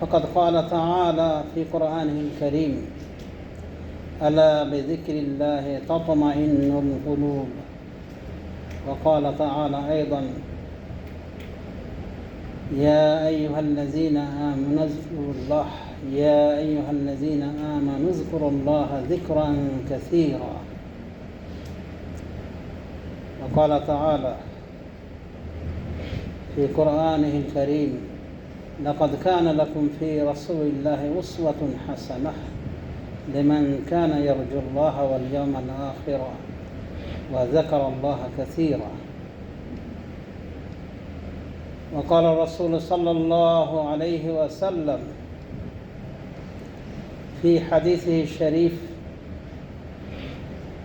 فقد قال تعالى في قرآنه الكريم ألا بذكر الله تطمئن القلوب؟ وقال تعالى أيضا يا أيها الذين آمنوا اذكروا الله يا أيها الذين آمنوا اذكروا الله ذكرا كثيرا. وقال تعالى في قرآنه الكريم لقد كان لكم في رسول الله أسوة حسنة لمن كان يرجو الله واليوم الآخر وذكر الله كثيرا. وقال الرسول صلى الله عليه وسلم في حديثه الشريف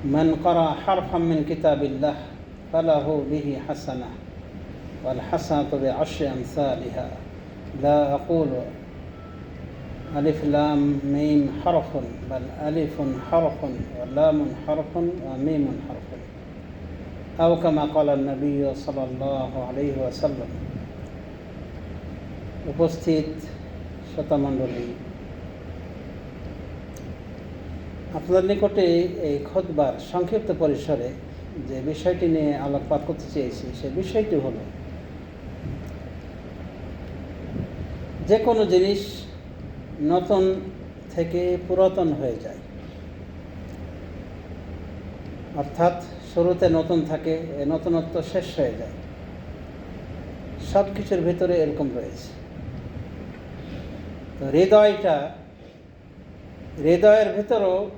من قرأ حرفا من كتاب الله فله به حسنة والحسنة بعشر أمثالها. لا أقول ألف لام ميم حرف بل ألف حرف ولام حرف وميم حرف أو كما قال النبي صلى الله عليه وسلم উপস্থিত শতমণ্ডলী আপনাদের নিকটে এই খোদবার সংক্ষিপ্ত পরিসরে যে বিষয়টি নিয়ে আলোকপাত করতে চেয়েছি সে বিষয়টি হলো যে কোনো জিনিস নতুন থেকে পুরাতন হয়ে যায়। অর্থাৎ শুরুতে নতুন থাকে, এ নতুনত্ব শেষ হয়ে যায়। সব কিছুর ভিতরে এরকম রয়েছে। তো হৃদয়টা, হৃদয়ের ভিতরেও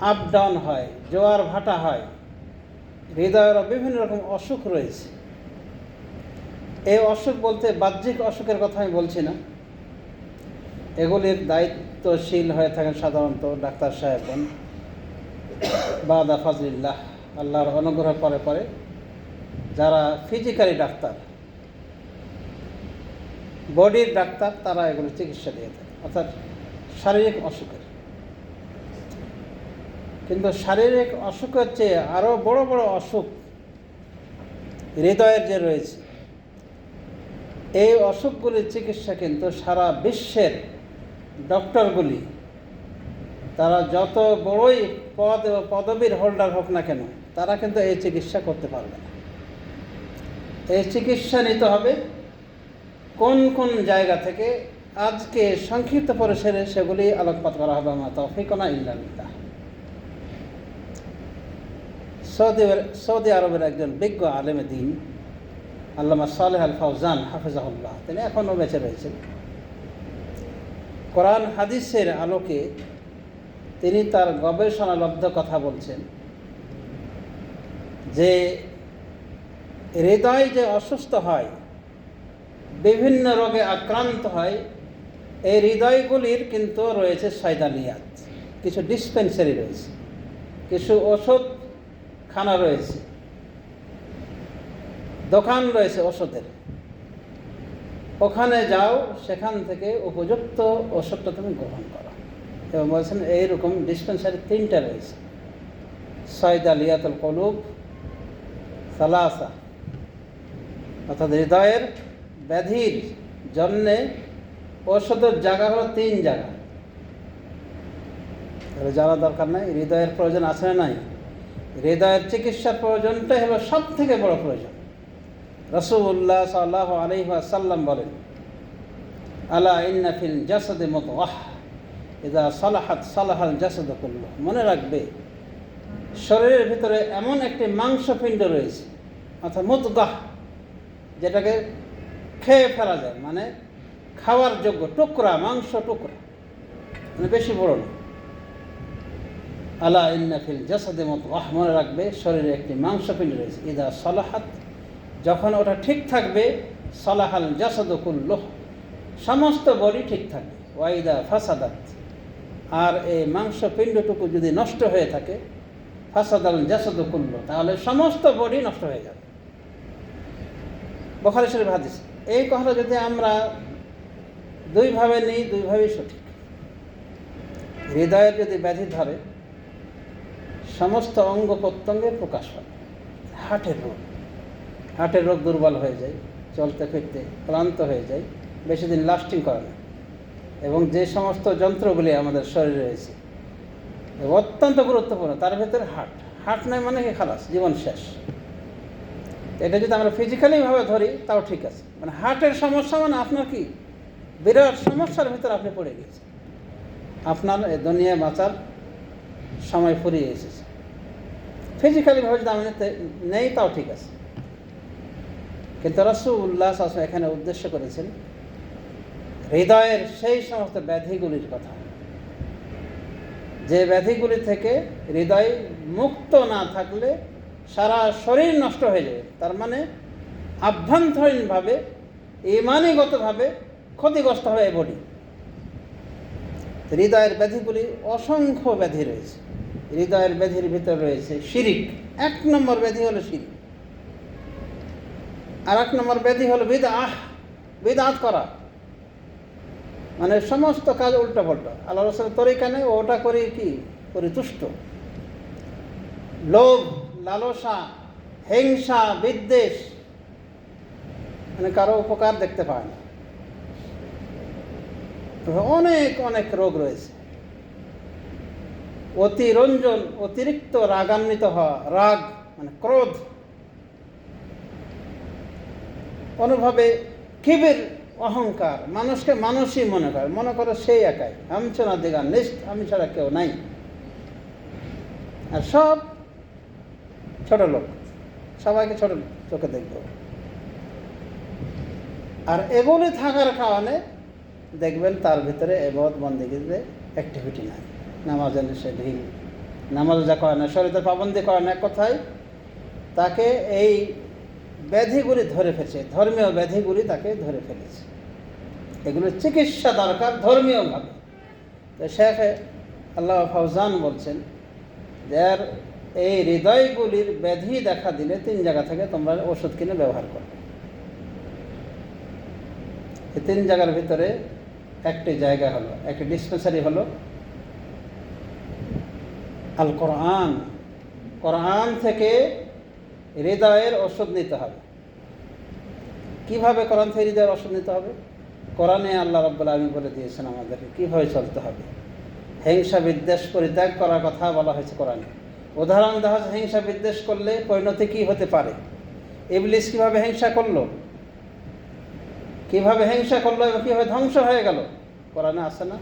আপ ডাউন হয়, জোয়ার ভাটা হয়। হৃদয়েরও বিভিন্ন রকম অসুখ রয়েছে। এই অসুখ বলতে বাহ্যিক অসুখের কথা আমি বলছি না। এগুলির দায়িত্বশীল হয়ে থাকেন সাধারণত ডাক্তার সাহেবগণ বাদা ফাজলিল্লাহ, আল্লাহর অনুগ্রহ পরে পরে যারা ফিজিক্যালি ডাক্তার বডির ডাক্তার, তারা এগুলো চিকিৎসা দিয়ে থাকে। অর্থাৎ শারীরিক অসুখের। কিন্তু শারীরিক অসুখের চেয়ে আরও বড় বড় অসুখ হৃদয়ের যে রয়েছে এই অসুখগুলির চিকিৎসা কিন্তু সারা বিশ্বের ডক্টরগুলি, তারা যত বড়ই পদ ও পদবীর হোল্ডার হোক না কেন, তারা কিন্তু এই চিকিৎসা করতে পারবে না। এই চিকিৎসা নিতে হবে কোন কোন জায়গা থেকে, আজকে সংক্ষিপ্ত পরিসরে সেগুলি আলোকপাত করা হবে, আমার তফিকনা ইল্লামিল্লাহ সৌদি সৌদি আরবের একজন বিজ্ঞ আলেমে দিন আল্লামা সালেহ আল ফাউজান হাফিজাহুল্লাহ। তিনি এখনও বেঁচে রয়েছেন। কোরআন হাদিসের আলোকে তিনি তার গবেষণালব্ধ কথা বলছেন যে হৃদয় যে অসুস্থ হয়, বিভিন্ন রোগে আক্রান্ত হয়, এই হৃদয়গুলির কিন্তু রয়েছে সয়দালিয়াত কিছু ডিসপেন্সারি রয়েছে, কিছু ওষুধ খানা রয়েছে। দোকান রয়েছে ওষুধের। ওখানে যাও, সেখান থেকে উপযুক্ত ওষুধটা তুমি গ্রহণ করো। এবং বলছেন, এইরকম ডিসপেন্সারি তিনটা রয়েছে। সয়দ আলিয়াতুল কলুব সালাসা, অর্থাৎ হৃদয়ের ব্যাধির জন্যে ওষুধের জায়গা হলো তিন জায়গা। তাহলে জানা দরকার নাই, হৃদয়ের প্রয়োজন আছে না নাই? হৃদয়ের চিকিৎসার প্রয়োজনটাই হলো সব থেকে বড় প্রয়োজন। রসুল্লাহ সাল্লাহ আলহিহাসাল্লাম বলেন, আলা ইন্নাফিল জাসদে মতো আহ এদা সালাহাত সালাহাল জাসদ করল মনে রাখবে, শরীরের ভিতরে এমন একটি মাংসপিণ্ড রয়েছে, অর্থাৎ মুতগাহ যেটাকে খেয়ে ফেলা যায় মানে খাওয়ার যোগ্য টুকরা, মাংস টুকরা মানে বেশি বড় না। আলা ইন্নাফিল জাসাদে মতো আহ মনে রাখবে, শরীরে একটি মাংসপিণ্ড রয়েছে ইদা সালাহাত যখন ওটা ঠিক থাকবে, সলাহাল জাসাদ কুল্লহ সমস্ত বডি ঠিক থাকবে ওয়াইদা ফাসাদাত। আর এই মাংস পিণ্ডটুকু যদি নষ্ট হয়ে থাকে, ফাসাদাল জাসদ কুল্ল, তাহলে সমস্ত বডি নষ্ট হয়ে যাবে। বখারি শরীফ হাদিস, এই কথাটা যদি আমরা দুইভাবে নিই দুইভাবেই সঠিক। হৃদয়ের যদি ব্যাধি ধরে, সমস্ত অঙ্গ প্রত্যঙ্গে প্রকাশ হয়, হার্টের রোগ। হার্টের রোগ দুর্বল হয়ে যায়, চলতে ফিরতে ক্লান্ত হয়ে যায়, বেশি দিন লাস্টিং করে না। এবং যে সমস্ত যন্ত্রগুলি আমাদের শরীরে রয়েছে অত্যন্ত গুরুত্বপূর্ণ। তার ভেতরে হার্ট। হার্ট নাই মানে কি? খালাস, জীবন শেষ। এটা যদি আমরা ফিজিক্যালিভাবে ধরি, তাও ঠিক আছে। মানে হার্টের সমস্যা মানে আপনার কি? বিরাট সমস্যার ভিতরে আপনি পড়ে গিয়েছেন। আপনার দুনিয়ায় বাঁচার সময় ফুরিয়ে এসেছে। ফিজিক্যালিভাবে যদি আমি নেই, তাও ঠিক আছে। কিন্তু রসুল্লাহ আসলে এখানে উদ্দেশ্য করেছেন, হৃদয়ের সেই সমস্ত ব্যাধিগুলির কথা। যে ব্যাধিগুলি থেকে হৃদয় মুক্ত না থাকলে সারা শরীর নষ্ট হয়ে যাবে তার মানে আভ্যন্তরীণভাবে, ইমানিগতভাবে ক্ষতিগ্রস্ত হবে এই বডি হৃদয়ের ব্যাধিগুলি অসংখ্য ব্যাধি রয়েছে। হৃদয়ের ব্যাধির ভিতরে রয়েছে শিরিক। এক নম্বর ব্যাধি হলো শিরিক। আর এক নম্বর ব্যাধি হলো বিদাহ, বিদাত করা। মানে সমস্ত কাজ উল্টো পাল্টা আল্লাহ রসুলের তরিকা নেই, ওটা করি কি? পরিতুষ্ট লোভ, লালসা, হিংসা, বিদ্বেষ মানে কারও উপকার দেখতে পায় না। অনেক অনেক রোগ রয়েছে। অতিরঞ্জন, অতিরিক্ত রাগান্বিত হওয়া, রাগ মানে ক্রোধ অনুভবে কিবির অহংকার, মানুষকে মানুষই মনে করে। মনে করে সেই একাই। আমচনা দিগা নিষ্ঠ আমি ছাড়া কেউ নাই। আর সব ছোট লোক। সবাইকে ছোট চোখে দেখব। আর এগুলি থাকার কারণে দেখবেন তার ভিতরে এবাদত বন্দিগিতে অ্যাক্টিভিটি নাই। নামাজে সে ঢিল। নামাজ যা করে না শরীরের পাবন্দি করে না কথায় তাকে এই ব্যাধিগুলি ধরে ফেলেছে, ধর্মীয় ব্যাধিগুলি তাকে ধরে ফেলেছে। এগুলোর চিকিৎসা দরকার ধর্মীয়ভাবে। তো শেখ আল্লাহ ফৌজান বলছেন যে এই হৃদয়গুলির ব্যাধি দেখা দিলে তিন জায়গা থেকে তোমরা ওষুধ কিনে ব্যবহার করো। এই তিন জায়গার ভিতরে একটি জায়গা হলো, একটি ডিসপেন্সারি হলো আল কোরআন কোরআন থেকে হৃদয়ের ওষুধ নিতে হবে। কীভাবে কোরআন থেকে হৃদয়ের ওষুধ নিতে হবে? কোরআনে আল্লাহ রব্বুল আলমী বলে দিয়েছেন আমাদেরকে, কীভাবে চলতে হবে? হিংসা বিদ্বেষ পরিত্যাগ করার কথা বলা হয়েছে কোরআনে। উদাহরণ দেওয়া হচ্ছে হিংসা বিদ্বেষ করলে পরিণতি কী হতে পারে? ইবলিস কীভাবে হিংসা করল? কীভাবে হিংসা করল এবং কীভাবে ধ্বংস হয়ে গেল? কোরআনে আসে না?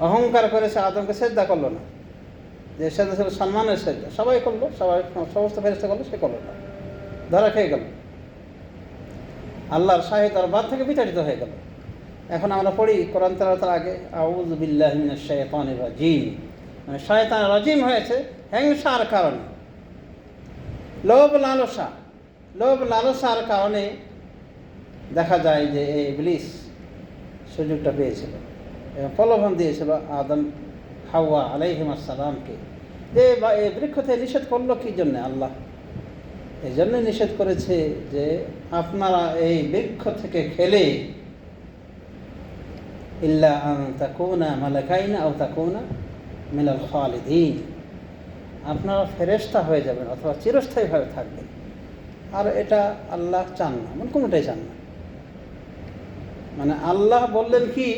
অহংকার করে সে আদমকে শ্রদ্ধা করল না। যে ছিল সম্মানের শ্রদ্ধা সবাই করল, সবাই সমস্ত ফেরিস্তা করল, সে করল না। ধরা খেয়ে গেল। আল্লাহর শাহী দরবার থেকে বিতাড়িত হয়ে গেল। এখন আমরা পড়ি কোরআন তেলাতার আগে আউজ বিল্লাহ শয়তান রাজিম। মানে শয়তান রাজিম হয়েছে হিংসার কারণে। লোভ লালসা। লোভ লালসার কারণে দেখা যায় যে এই ইবলিস সুযোগটা পেয়েছিল এবং প্রলোভন দিয়েছিল আদম হাওয়া আলাইহিম আসসালামকে। যে বা এই বৃক্ষ থেকে নিষেধ করল কী জন্যে আল্লাহ? এই জন্য নিষেধ করেছে যে আপনারা এই বৃক্ষ থেকে খেলে ইল্লা তাকুনা মালাকাইনা আও তাকুনা মিলাল খালিদিন। আপনারা ফেরেস্তা হয়ে যাবেন অথবা চিরস্থায়ীভাবে থাকবেন। আর এটা আল্লাহ চান না মানে কোনোটাই চান না। মানে আল্লাহ বললেন কি,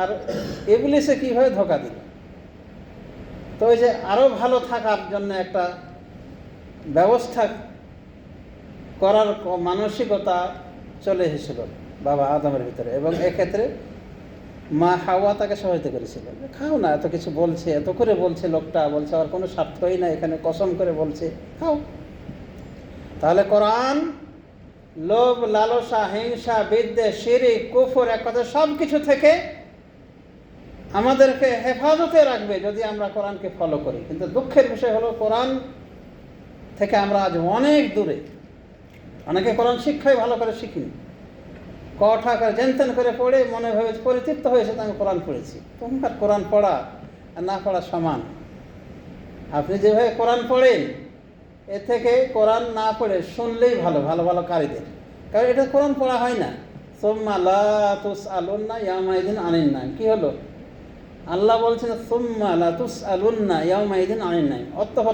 আর এগুলিসে কীভাবে ধোকা দিল তো ওই যে আরও ভালো থাকার জন্য একটা ব্যবস্থা করার মানসিকতা চলে এসেছিল বাবা আদমের ভিতরে। এবং এক্ষেত্রে মা হাওয়া তাকে সহায়তা করেছিল। খাও না, এত কিছু বলছে, এত করে বলছে লোকটা, বলছে আর কোনো স্বার্থই না এখানে কসম করে বলছে, খাও। তাহলে কোরআন লোভ, লালসা, হিংসা, বিদ্বেষ শিরি কুফর এক কথা সব কিছু থেকে আমাদেরকে হেফাজতে রাখবে যদি আমরা কোরআনকে ফলো করি। কিন্তু দুঃখের বিষয় হলো, কোরআন থেকে আমরা আজ অনেক দূরে। অনেকে কোরআন শিক্ষাই ভালো করে শিখিনি। কঠা করে জেনতেন করে পড়ে মনে ভেবেছে পরিতৃপ্ত হয়েছে তো আমি কোরআন পড়েছি। তোমার কোরআন পড়া আর না পড়া সমান। আপনি যেভাবে কোরআন পড়েন, এ থেকে কোরআন না পড়ে শুনলেই ভালো ভালো ভালো কারিদের। কারণ এটা কোরআন পড়া হয় না। সোম্মা লা তুস আলুন না ইয়ামাইদিন আনিন না কি হলো? আল্লাহ বলছেন সোম্মা নাই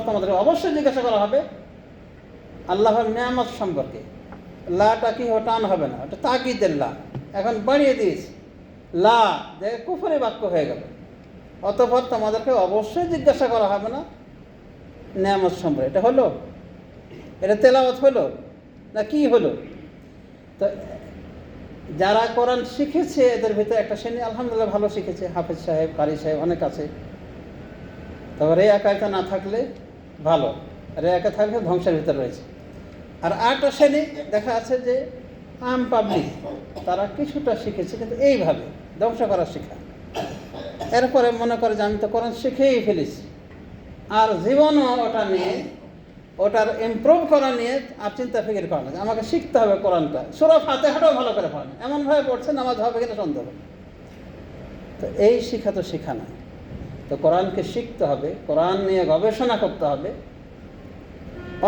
তোমাদের অবশ্যই জিজ্ঞাসা করা হবে আল্লাহর নিয়ামত সম্পর্কে। লাটা কি টান হবে না, ওটা তাকিদের লা। এখন বাড়িয়ে দিস। লা যে কুফরে বাক্য হয়ে গেল। অতপর তোমাদেরকে অবশ্যই জিজ্ঞাসা করা হবে না নিয়ামত সম্পর্কে। এটা হলো? এটা তেলাওয়াত হলো? না কি হলো? তো যারা কোরআন শিখেছে, এদের ভিতরে একটা শ্রেণি আলহামদুলিল্লাহ ভালো শিখেছে। হাফেজ সাহেব, কারি সাহেব অনেক আছে। তবে রে একা একা না থাকলে ভালো। রে একা থাকলে ধ্বংসের ভিতরে রয়েছে। আর আরেকটা শ্রেণি দেখা আছে যে আম পাবলিক, তারা কিছুটা শিখেছে, কিন্তু এইভাবে ধ্বংস করা শেখা এরপরে মনে করে যে আমি তো কোরআন শিখেই ফেলেছি। আর জীবনও ওটা নিয়ে ওটার ইমপ্রুভ করা নিয়ে আর চিন্তা ফিকির করা না আমাকে শিখতে হবে কোরআনটা। সুরা ফাতেহাটাও ভালো করে পড়েন। এমনভাবে পড়ছে নামাজ হবে কিনা সন্দেহ। তো এই শিক্ষা তো শেখা না তো কোরআনকে শিখতে হবে, কোরআন নিয়ে গবেষণা করতে হবে।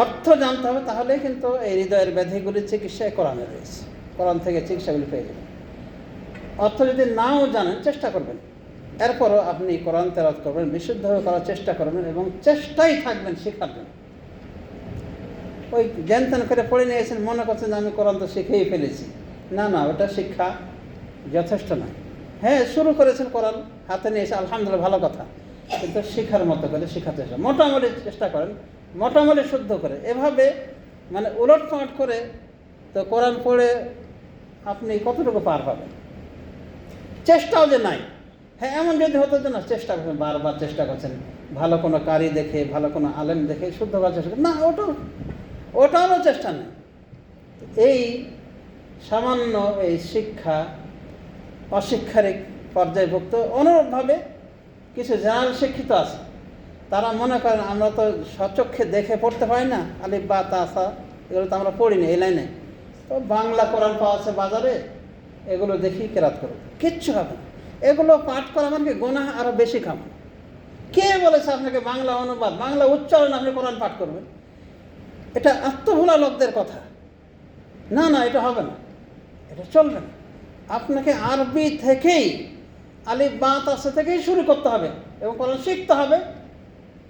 অর্থ জানতে হবে তাহলে কিন্তু এই হৃদয়ের ব্যাধিগুলির চিকিৎসায় কোরআনে রয়েছে। কোরআন থেকে চিকিৎসাগুলি পেয়ে যাবেন। অর্থ যদি নাও জানেন, চেষ্টা করবেন। এরপরও আপনি কোরআন তেরাত করবেন, বিশুদ্ধভাবে করার চেষ্টা করবেন এবং চেষ্টাই থাকবেন শেখার জন্য। ওই জ্ঞান করে পড়ে নিয়েছেন মনে করছেন আমি কোরআন তো শিখেই ফেলেছি। না না, ওটা শিক্ষা যথেষ্ট নয়। হ্যাঁ শুরু করেছেন কোরআন, হাতে নিয়ে এসে আলহামদুলিল্লাহ ভালো কথা। কিন্তু শেখার মতো করে শেখাতে চেষ্টা মোটামুটি চেষ্টা করেন, মোটামুটি শুদ্ধ করে। এভাবে মানে উলট পালট করে তো কোরআন পড়ে আপনি কতটুকু পার পাবেন চেষ্টাও যে নাই। হ্যাঁ এমন যদি হতো যে না, চেষ্টা করছেন, বারবার চেষ্টা করছেন, ভালো কোনো কারি দেখে, ভালো কোনো আলেম দেখে, শুদ্ধ করার চেষ্টা। না, ওটাও ওটারও চেষ্টা নেই। এই সামান্য এই শিক্ষা অশিক্ষারিক পর্যায়ভুক্ত, অনুরূপভাবে কিছু জেনারেল শিক্ষিত আছে, তারা মনে করেন আমরা তো সচক্ষে দেখে পড়তে পারি না, আলিফ বা তাসা এগুলো তো আমরা পড়িনি এই লাইনে। তো বাংলা কোরআন পাওয়া আছে বাজারে, এগুলো দেখি কেরাত করব কিচ্ছু হবে না। এগুলো পাঠ করা মানে কি গোনাহ আরও বেশি খাবেন কে বলেছে আপনাকে বাংলা অনুবাদ, বাংলা উচ্চারণ আপনি কোরআন পাঠ করবেন? এটা আত্মভোলা লোকদের কথা। না না, এটা হবে না। এটা চলবে না। আপনাকে আরবি থেকেই আলিফ বাত আসে থেকেই শুরু করতে হবে এবং কোরআন শিখতে হবে।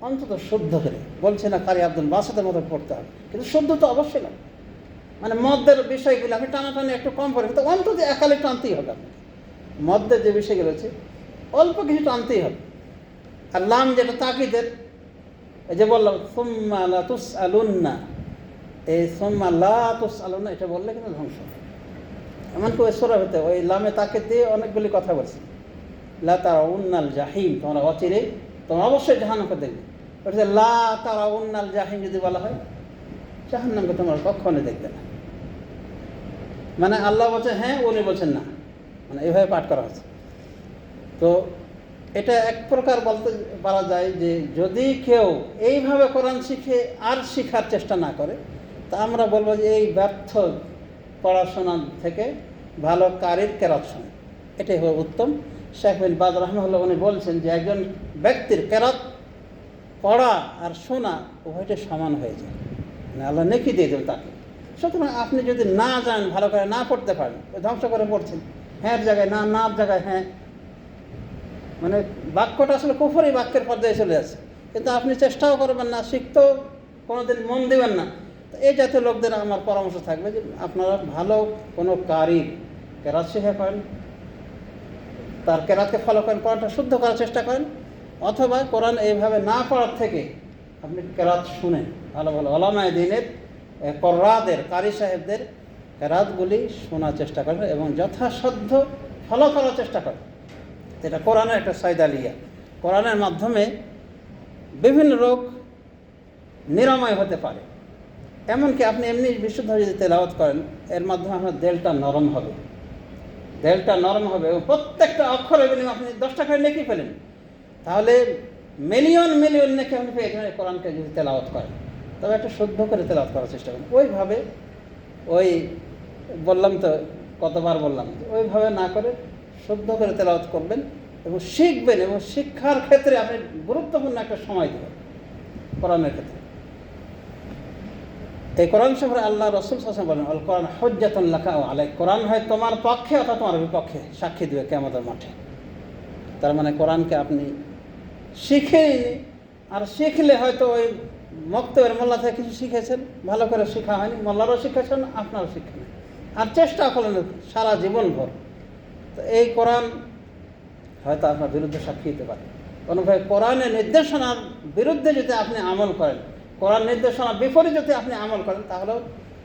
অন্তত শুদ্ধ করে। বলছে না কারি আব্দুল বাসাদের মতো পড়তে হবে। কিন্তু শুদ্ধ তো অবশ্যই না মানে মদ্যের বিষয়গুলো আপনি টানাটানি একটু কম পড়ে, কিন্তু অন্তত একালে টানতেই হবে আপনাকে। মদ্যের যে বিষয়গুলো আছে, অল্প কিছু টানতেই হবে। আর লাম যেটা তাকিদের যে বললাম, সুম্মা লা তুস আলুন্না এই সুম্মা লা তুস আলুন্না এটা বললে কিন্তু ধ্বংস। এমনকি ওই সোরা হতে ওই লামে তাকে দিয়ে অনেকগুলি কথা বলছি। লা তারা উন্নাল জাহিম, তোমরা অচিরে তোমরা অবশ্যই জাহান্নামকে দেখবে। ওটা লা তারা উন্নাল জাহিম যদি বলা হয়, জাহান্নামকে তোমরা কখনো দেখবে না। মানে আল্লাহ বলছে হ্যাঁ উনি বলছেন না। মানে এইভাবে পাঠ করা হচ্ছে। তো এটা এক প্রকার বলতে পারা যায় যে যদি কেউ এইভাবে কোরআন শিখে আর শিখার চেষ্টা না করে তা আমরা বলব যে এই ব্যর্থ পড়াশোনা থেকে ভালো কারির কেরাত শোনে এটাই হলো উত্তম। শেখ বিন বাজ রহমুল্লাহ উনি বলছেন যে একজন ব্যক্তির কেরাত পড়া আর শোনা উভয়টা সমান হয়ে যায়। মানে আল্লাহ নেকি দিয়ে দেবে তাকে। সুতরাং আপনি যদি না যান, ভালো করে না পড়তে পারেন ধ্বংস করে পড়ছেন। হ্যাঁ জায়গায় না না জায়গায় হ্যাঁ। মানে বাক্যটা আসলে কুফরি বাক্যের পর্যায়ে চলে আসে কিন্তু আপনি চেষ্টাও করবেন না, শিখতেও কোনোদিন মন দেবেন না। এই জাতীয় লোকদের আমার পরামর্শ থাকবে যে আপনারা ভালো কোনো কারি কেরাত শিখে করেন। তার কেরাতকে ফলো করেন, কোরআনটা শুদ্ধ করার চেষ্টা করেন, অথবা কোরআন এইভাবে না পড়ার থেকে আপনি কেরাত শুনেন ভালো ভালো ওলামায় দিনের কর্রাদের, কারি সাহেবদের কেরাতগুলি শোনার চেষ্টা করেন এবং যথাসাধ্য ফলো করার চেষ্টা করেন। এটা কোরআনের একটা সাইদালিয়া। কোরআনের মাধ্যমে বিভিন্ন রোগ নিরাময় হতে পারে। এমনকি আপনি এমনি বিশুদ্ধভাবে যদি তেলাওয়াত করেন, এর মাধ্যমে আপনার দেলটা নরম হবে। দেলটা নরম হবে এবং প্রত্যেকটা অক্ষর বিনিময়ে আপনি দশ করে নেকি ফেলেন। তাহলে মিলিয়ন মিলিয়ন নেকি আপনি এখানে কোরআনকে যদি তেলাওয়াত করেন, তবে একটা শুদ্ধ করে তেলাওয়াত করার চেষ্টা করেন। ওইভাবে ওই বললাম তো, কতবার বললাম ওইভাবে না করে শুদ্ধ করে তেলাওয়াত করবেন এবং শিখবেন এবং শিক্ষার ক্ষেত্রে আপনি গুরুত্বপূর্ণ একটা সময় দেবেন কোরআনের ক্ষেত্রে। এই কোরআন শহরে আল্লাহ রসুল শাসন বলেন অল কোরআন হজ্জাতুল্লাহ আলাই কোরআন হয় তোমার পক্ষে অথবা তোমার বিপক্ষে, সাক্ষী দেবে কেমতের মাঠে। তার মানে কোরআনকে আপনি শিখেই, আর শিখলে হয়তো ওই মক্তবের মোল্লা থেকে কিছু শিখেছেন, ভালো করে শেখা হয়নি, মোল্লারও শিখেছেন আপনারও নেই। আর চেষ্টা করলেন সারা জীবন ভর তো এই কোরআন হয়তো আপনার বিরুদ্ধে সাক্ষী দিতে পারে। কোনোভাবে কোরআনের নির্দেশনার বিরুদ্ধে যদি আপনি আমল করেন কোরআন নির্দেশনা বিপরীত যদি আপনি আমল করেন তাহলেও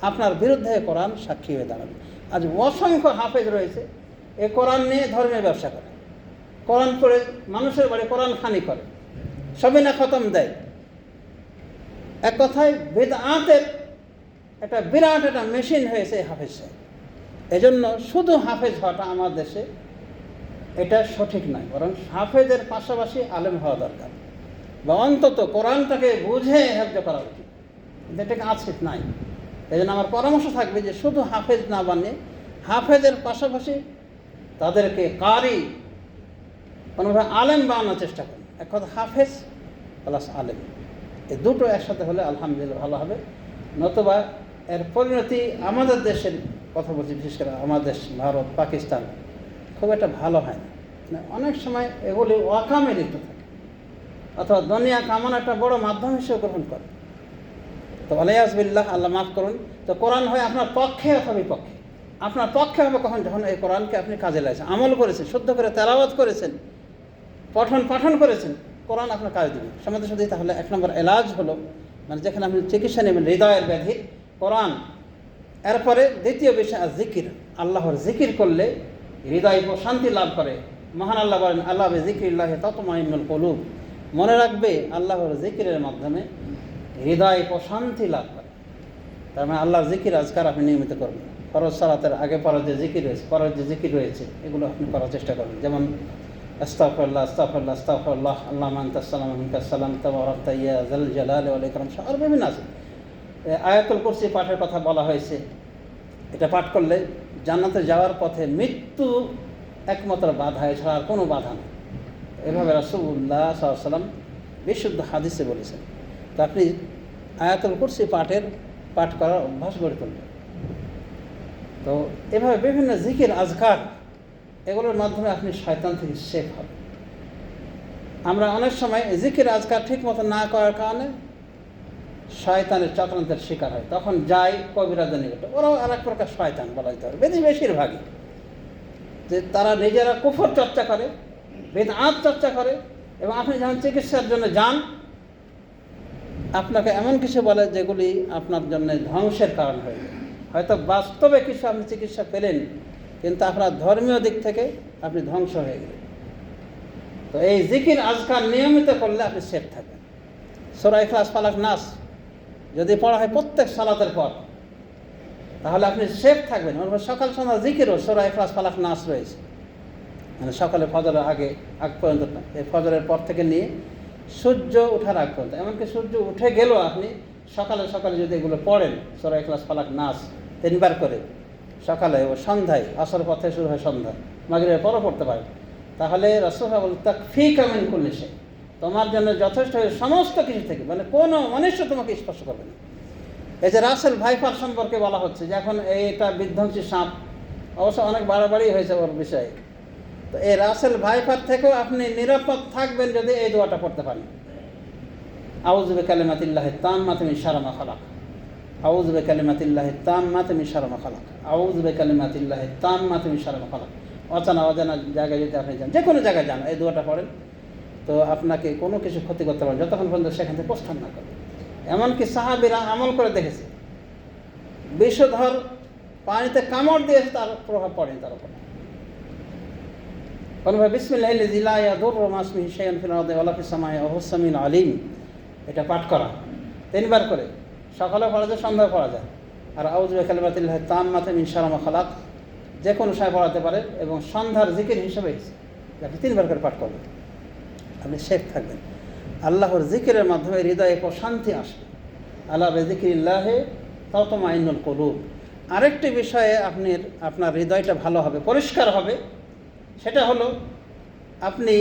আপনার বিরুদ্ধে কোরআন সাক্ষী হয়ে দাঁড়াবে। আজ অসংখ্য হাফেজ রয়েছে, এ কোরআন নিয়ে ধর্মীয় ব্যবসা করে। কোরআন পড়ে, মানুষের বাড়ি কোরআন খানি করে সবই না খতম দেয়। এক কথায় বেদ আঁতের একটা বিরাট একটা মেশিন হয়েছে হাফেজ সাহেব। এজন্য শুধু হাফেজ হওয়াটা আমার দেশে এটা সঠিক নয়, বরং হাফেজের পাশাপাশি আলেম হওয়া দরকার। বা অন্তত কোরআনটাকে বুঝে হেফজ করা উচিত। যেটাকে আছে নাই। এই জন্য আমার পরামর্শ থাকবে যে শুধু হাফেজ না বানিয়ে হাফেজের পাশাপাশি তাদেরকে কারি কোনোভাবে আলেম বানানোর চেষ্টা করুন। এক কথা হাফেজ প্লাস আলেম। এই দুটো একসাথে হলে আলহামদুলিল্লাহ ভালো হবে। নতুবা এর পরিণতি আমাদের দেশের কথা বলছি, বিশেষ করে আমাদের দেশ, ভারত, পাকিস্তান, খুব একটা ভালো হয় না। মানে অনেক সময় এগুলি ওয়াকামে লিপ্ত থাকে। অথবা দুনিয়া কামান একটা বড় মাধ্যম হিসেবে গ্রহণ করে। তো আলাইয়াজবিল্লাহ আল্লাহ মাফ করুন। তো কোরআন হয় আপনার পক্ষে অথবা বিপক্ষে। আপনার পক্ষে হবে কখন? যখন এই কোরআনকে আপনি কাজে লাগছেন আমল করেছেন, শুদ্ধ করে তেলাওয়াত করেছেন, পঠন পাঠন করেছেন, কোরআন আপনার কাজ দেবে। সমাজে শুধু তাহলে এক নম্বর এলাজ হলো মানে যেখানে আপনি চিকিৎসা নেবেন, হৃদয়ের ব্যাধি, কোরআন। এরপরে দ্বিতীয় বিষয় জিকির আল্লাহর জিকির করলে হৃদয় শান্তি লাভ করে। মহান আল্লাহ বলেন, আল্লাহ জিকির ততমাইনুল কলুব। মনে রাখবে আল্লাহর জিকিরের মাধ্যমে হৃদয় প্রশান্তি লাভ করে। তার মানে আল্লাহর জিকির আজকার আপনি নিয়মিত করবেন। ফরজ সালাতের আগে পরের যে জিকির রয়েছে পরের যে জিকির রয়েছে, এগুলো আপনি করার চেষ্টা করবেন। যেমন আস্তাফল্লাহ আস্তাফল্লাহ আস্তাফল্লাহ আল্লাহ মান্তাসালাম আহমিকাসালাম তাবারাক্তা ইয়া জাল জালাল ওয়াল ইকরাম সহ আরও বিভিন্ন আছে আয়াতুল কুরসি পাঠের কথা বলা হয়েছে। এটা পাঠ করলে জান্নাতে যাওয়ার পথে মৃত্যু একমাত্র বাধা, এছাড়া আর কোনো বাধা নেই। এভাবে রাসুল্লাহ সাল্লাম বিশুদ্ধ হাদিসে বলেছেন। তো আপনি আয়াতুল কুরসি পাঠের পাঠ করার অভ্যাস গড়ে তুলবেন। তো এভাবে বিভিন্ন জিকির, আজকার এগুলোর মাধ্যমে আপনি শয়তান থেকে সেফ হবেন। আমরা অনেক সময় জিকির, আজকার ঠিক মতো না করার কারণে শয়তানের চক্রান্তের শিকার হয়। তখন যাই কবিরাজের নিকটে, ওরাও আর এক প্রকার শয়তান বলা যেতে পারে। বেশি, বেশিরভাগই। যে তারা নিজেরা কুফর চর্চা করে বেদ আঁত চর্চা করে এবং আপনি যখন চিকিৎসার জন্য যান, আপনাকে এমন কিছু বলে যেগুলি আপনার জন্য ধ্বংসের কারণ হয়ে হয়তো বাস্তবে কিছু আপনি চিকিৎসা পেলেন, কিন্তু আপনার ধর্মীয় দিক থেকে আপনি ধ্বংস হয়ে গেলেন। তো এই জিকির আজকাল নিয়মিত করলে আপনি সেফ থাকবেন সোরাই ক্লাস পালাক নাস যদি পড়া হয় প্রত্যেক সালাতের পর, তাহলে আপনি সেফ থাকবেন। সকাল সন্ধ্যা জিকিরও সোরাই ক্লাস পালাক নাস রয়েছে। মানে সকালে ফজরের আগে, আগ পর্যন্ত না, এই ফজরের পর থেকে নিয়ে সূর্য ওঠার আগ পর্যন্ত। এমনকি সূর্য উঠে গেলেও আপনি সকালে সকালে যদি এগুলো পড়েন সোরাই ক্লাস পালাক নাচ তিনবার করে, সকালে ও সন্ধ্যায়, আসর পথে শুরু হয় সন্ধ্যা, মাগরিবের পরও পড়তে পারেন। তাহলে রসুফা বল তাক ফি কামিন করলে সে তোমার জন্য যথেষ্ট সমস্ত কিছু থেকে মানে কোনো মনুষ্য তোমাকে স্পর্শ করবে না। এই যে রাসেল ভাইপার সম্পর্কে বলা হচ্ছে যে এখন এইটা বিধ্বংসী সাপ, অবশ্য অনেক বাড়াবাড়ি হয়েছে ওর বিষয়ে। তো এই রাসেল ভাইপার থেকেও আপনি নিরাপদ থাকবেন যদি এই দোয়াটা পড়তে পারেন। আউজবে কালিমাতিল্লাহ তাম মাতমি সারামা খালাক। আউজবে কালিমাতিল্লাহ তাম মাতমি সারামা খালাক। আউজবে কালিমাতিল্লাহ তাম মাতমি সারামা খালাক। অজানা অজানা জায়গায় যদি আপনি যান যে কোনো জায়গায় যান, এই দোয়াটা পড়েন, তো আপনাকে কোনো কিছু ক্ষতি করতে পারেন যতক্ষণ পর্যন্ত সেখান থেকে প্রস্থান না করেন। এমনকি সাহাবিরা আমল করে দেখেছে। বিষধর পানিতে কামড় দিয়েছে, তার প্রভাব পড়েনি তার উপর। সামাই অহসামিন আলিম। এটা পাঠ করা। তিনবার করে। সকালে পড়া যায় সন্ধ্যায় পড়া যায়। আর আউজবে কালিমাতিল্লাহ তাম মাথে মিনসারামা খালাক। যে কোনো সময় পড়াতে পারে এবং সন্ধ্যার জিকির হিসেবে আপনি তিনবার করে পাঠ করবেন। আপনি শেখ থাকবেন। আল্লাহর জিকিরের মাধ্যমে হৃদয়ে প্রশান্তি আসবে। আল্লাহ জিকিরিল্লাহে তাও তো মাইনুল কলুব। আরেকটি বিষয়ে আপনি আপনার হৃদয়টা ভালো হবে, পরিষ্কার হবে। সেটা হলো, আপনি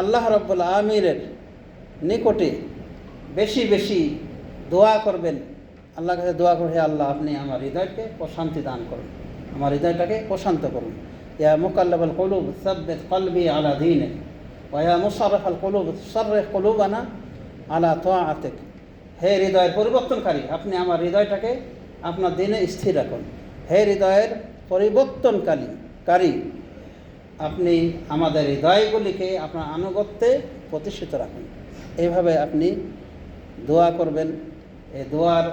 আল্লাহ রব্বুল আমিরের নিকটে বেশি বেশি দোয়া করবেন। আল্লাহ কাছে দোয়া করে আল্লাহ, আপনি আমার হৃদয়কে প্রশান্তি দান করুন। আমার হৃদয়টাকে প্রশান্ত করুন। ইয়া মুকাল্লাবাল কলুব, সাব্বেত কলবি আলা দিনে ওয়া মুসারফ আল কলুব সর্রে কলুবানা আলা তোয়াতেক হে হৃদয়ের পরিবর্তনকারী, আপনি আমার হৃদয়টাকে আপনার দিনে স্থির রাখুন। হে হৃদয়ের পরিবর্তনকারী, কারী আপনি আমাদের হৃদয়গুলিকে আপনার আনুগত্যে প্রতিষ্ঠিত রাখুন। এইভাবে আপনি দোয়া করবেন। এই দোয়ার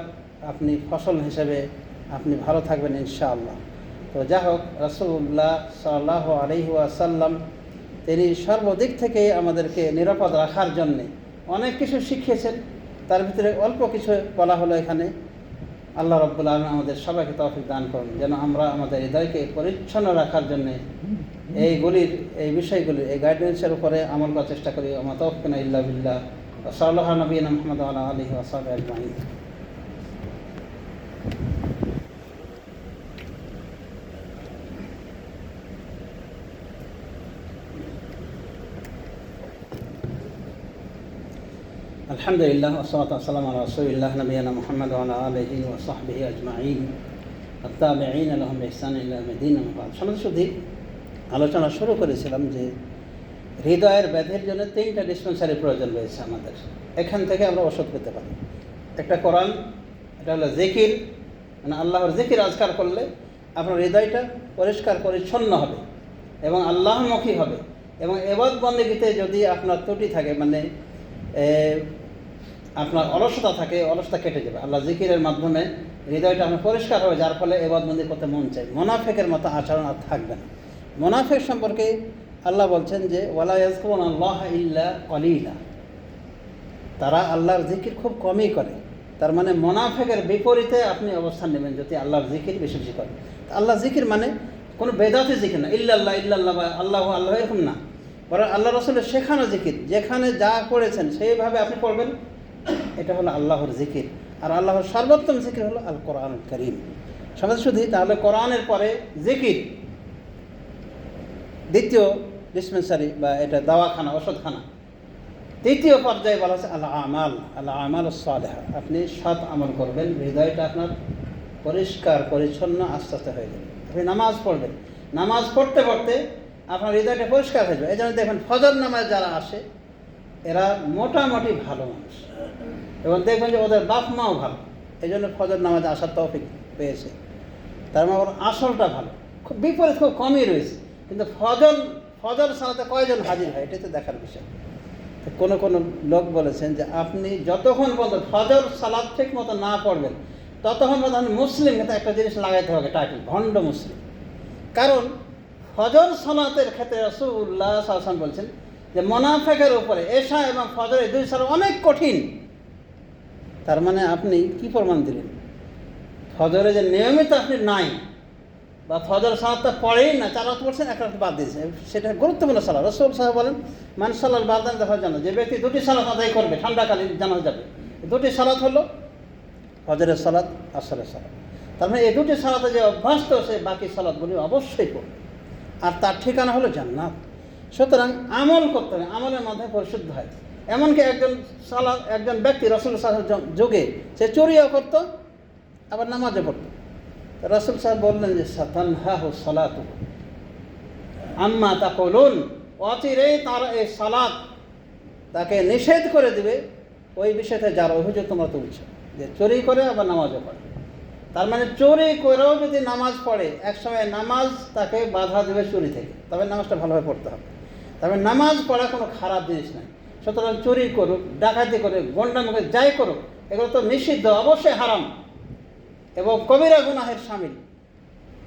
আপনি ফসল হিসেবে আপনি ভালো থাকবেন ইনশাআল্লাহ। তো যা হোক রসুল্লাহ সাল্লাহ আলহি আসাল্লাম তিনি সর্বদিক থেকে আমাদেরকে নিরাপদ রাখার জন্যে অনেক কিছু শিখিয়েছেন। তার ভিতরে অল্প কিছু বলা হলো এখানে। আল্লাহ রব্বুল আলম আমাদের সবাইকে তৌফিক দান করুন। যেন আমরা আমাদের হৃদয়কে পরিচ্ছন্ন রাখার জন্যে এইগুলির এই বিষয়গুলির, এই গাইডেন্সের উপরে আমল করার চেষ্টা করি। আমার তফকিন ইল্লা বিল্লাহ। সাল্লাহ নবীন মোহাম্মদ আল্লাহ আলী ওসাদ আজমাইন। আলহামদুলিল্লাহ ওসলাত আসসালাম আল রসুল্লাহ নবীনা মোহাম্মদ আলহিন ও সাহবিহি আজমাইন আত্তাবেইন আলহম ইহসান ইলামদ্দিন সমাজ শুধু আলোচনা শুরু করেছিলাম যে হৃদয়ের ব্যাধের জন্য তিনটা ডিসপেন্সারি প্রয়োজন রয়েছে আমাদের। এখান থেকে আমরা ওষুধ পেতে পারি। একটা কোরআন, এটা হলো জিকির। মানে আল্লাহর জিকির আজকার করলে আপনার হৃদয়টা পরিষ্কার পরিচ্ছন্ন হবে এবং আল্লাহমুখী হবে। এবং এবাদ বন্দীগীতে যদি আপনার ত্রুটি থাকে মানে আপনার অলসতা থাকে, অলসতা কেটে যাবে। আল্লাহ জিকিরের মাধ্যমে হৃদয়টা আপনার পরিষ্কার হবে, যার ফলে এবাদবন্দি করতে মন চাই মোনাফেকের মতো আচরণ আর থাকবে না। মোনাফেক সম্পর্কে আল্লাহ বলছেন যে, ওয়ালা আল্লাহ ইল্লা কলিলা। তারা আল্লাহর জিকির খুব কমই করে। তার মানে মোনাফেকের বিপরীতে আপনি অবস্থান নেবেন যদি আল্লাহর জিকির বেশি বেশি করেন। আল্লাহ জিকির মানে কোনো বেদাতে জিকির না। ইল্লাল্লাহ ইল্লাল্লাহ বা আল্লাহ আল্লাহ এরকম না। বরং আল্লাহ রসুলের শেখানো জিকির, যেখানে যা করেছেন সেইভাবে আপনি পড়বেন। এটা হলো আল্লাহর জিকির। আর আল্লাহর সর্বোত্তম জিকির হলো আল কোরআন করিম। সমাজ শুধু তাহলে কোরআনের পরে জিকির। দ্বিতীয় ডিসপেন্সারি বা এটা দাওয়াখানা, ওষুধখানা। তৃতীয় পর্যায়ে বলা হচ্ছে আল্লাহ আমাল আল্লাহ আমাল সালেহা আপনি সৎ আমল করবেন, হৃদয়টা আপনার পরিষ্কার, পরিচ্ছন্ন, আস্তে আস্তে হয়ে যাবে। আপনি নামাজ পড়বেন। নামাজ পড়তে পড়তে আপনার হৃদয়টা পরিষ্কার হয়ে যাবে। এই জন্য দেখবেন ফজর নামাজ যারা আসে, এরা মোটামুটি ভালো মানুষ। এবং দেখবেন যে ওদের বাপ মাও ভালো। এই জন্য ফজর নামাজে আসার তৌফিক পেয়েছে। তার মানে ওর আসলটা ভালো। খুব বিপরীত, খুব কমই রয়েছে। কিন্তু ফজর ফজর সালাতে কয়জন হাজির হয়, এটাই তো দেখার বিষয়। কোনো কোনো লোক বলেছেন যে আপনি যতক্ষণ পর্যন্ত ফজর সালাদ ঠিক মতো না পড়বেন, ততক্ষণ পর্যন্ত মুসলিম কিন্তু একটা জিনিস লাগাইতে হবে, টাইটেল, ভণ্ড মুসলিম। কারণ ফজর সালাতের ক্ষেত্রে রসুল্লাহ সাহসান বলছেন যে মোনাফেকের উপরে এশা এবং ফজরের দুই সাল অনেক কঠিন। তার মানে আপনি কি প্রমাণ দিলেন? ফজরে যে নিয়মিত আপনি নাই বা ফজর সালাদটা পড়েই না, চার রাত পড়ছেন, এক রাত বাদ দিয়েছে সেটা গুরুত্বপূর্ণ সালাদ রসুল সাহেব বলেন, মান সাল্লাল বাদান দেখার জন্য যে ব্যক্তি দুটি সালাত আদায় করবে, ঠান্ডাকালীন জানা যাবে দুটি সালাত হলো ফজরের সালাদ আসরের সালাদ তার মানে এই দুটি সালাতে যে অভ্যস্ত, সে বাকি সালাদগুলি অবশ্যই পড়বে। আর তার ঠিকানা হলো জান্নাত। সুতরাং আমল করতে হবে, আমলের মাধ্যমে পরিশুদ্ধ হয়। এমনকি একজন সালাদ একজন ব্যক্তি রসুল সাহেব যুগে সে চুরিও করতো, আবার নামাজও পড়তো। রসুল সাহেব বললেন যে সাতানহা হো সালাত। আম্মা তা কলুন অচিরেই তার এই সালাত তাকে নিষেধ করে দিবে। ওই বিষয়তে যার অভিযোগ তোমরা তুলছ, যে চুরি করে আবার নামাজও পড়ে। তার মানে চুরি করেও যদি নামাজ পড়ে, একসময় নামাজ তাকে বাধা দেবে চুরি থেকে। তবে নামাজটা ভালোভাবে পড়তে হবে। তবে নামাজ পড়া কোনো খারাপ জিনিস নয়। সুতরাং চুরি করুক, ডাকাতি করে গন্ডামি করে যাই করুক, এগুলো তো নিষিদ্ধ, অবশ্যই হারাম। এবং কবিরা গুনাহের সামিল।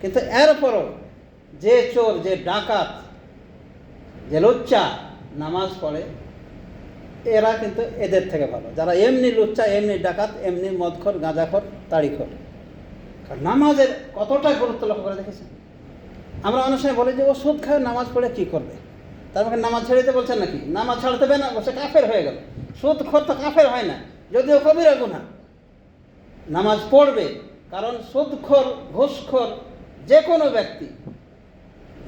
কিন্তু এরপরও যে চোর, যে ডাকাত, যে লুচ্চা নামাজ পড়ে, এরা কিন্তু এদের থেকে ভালো। যারা এমনি লুচ্চা, এমনি ডাকাত, এমনি মদখর, গাঁজাখর, তাড়িখর। নামাজের কতটা গুরুত্ব লক্ষ্য করে দেখেছেন? আমরা অনেক সময় বলি যে, ও সুদ খায়, নামাজ পড়ে কী করবে? তার মানে নামাজ ছেড়ে দিতে বলছেন নাকি? নামাজ ছাড়তে হবে না সে কাফের হয়ে গেল। সুদ খর তো কাফের হয় না, যদিও কবিরা গুণা নামাজ পড়বে, কারণ সুদখোর ঘুষখোর যে কোনো ব্যক্তি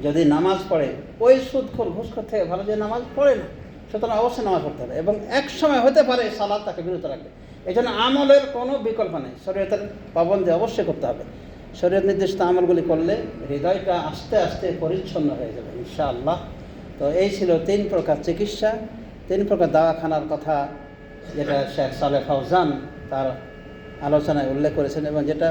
যদি নামাজ পড়ে, ওই সুদখোর ঘুষখোর থেকে ভালো যে নামাজ পড়ে না, সুতরাং অবশ্যই নামাজ পড়তে হবে এবং এক সময় হতে পারে সালাদ তাকে বিরত রাখবে। এই জন্য আমলের কোনো বিকল্প নেই। শরীয়তের পাবন্দি অবশ্যই করতে হবে। শরীয়ত নির্দিষ্ট আমলগুলি করলে হৃদয়টা আস্তে আস্তে পরিচ্ছন্ন হয়ে যাবে, ইনশাআল্লাহ। তো এই ছিল তিন প্রকার চিকিৎসা। তিন প্রকার দাওয়াখানার কথা যেটা শেখ সালে ফাউজান তার আলোচনায় উল্লেখ করেছেন এবং যেটা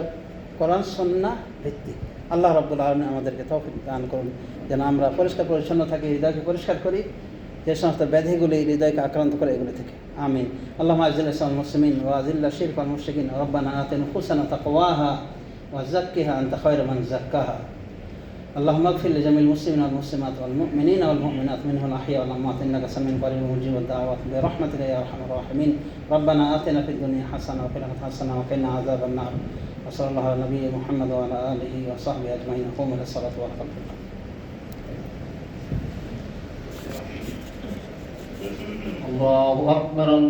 কোরআন সন্না ভিত্তিক। আল্লাহ রব্বুল আলমী আমাদেরকে তৌফিক দান করুন। যেন আমরা পরিষ্কার পরিচ্ছন্ন থাকি, হৃদয়কে পরিষ্কার করি। যে সমস্ত ব্যাধিগুলি হৃদয়কে আক্রান্ত করে এগুলি থেকে আমিন আল্লাহ আজিল ইসলাম মুসলিমিন ওয়াজিল্লা শিরক মুশিকিন রব্বানা আতেন হুসানা তাকওয়াহা ওয়াজাক্কিহা আনতা খায়রু মান জাক্কাহা اللهم اغفر لجميع المسلمين والمسلمات والمؤمنين والمؤمنات منهم الاحياء والاموات انك سميع قريب مجيب الدعوات برحمتك يا ارحم الراحمين ربنا اتنا في الدنيا حسنه وفي الاخره حسنه وقنا عذاب النار وصلى الله على نبينا محمد وعلى اله وصحبه اجمعين قوموا للصلاه والحمد لله Allahu Ekber Allah.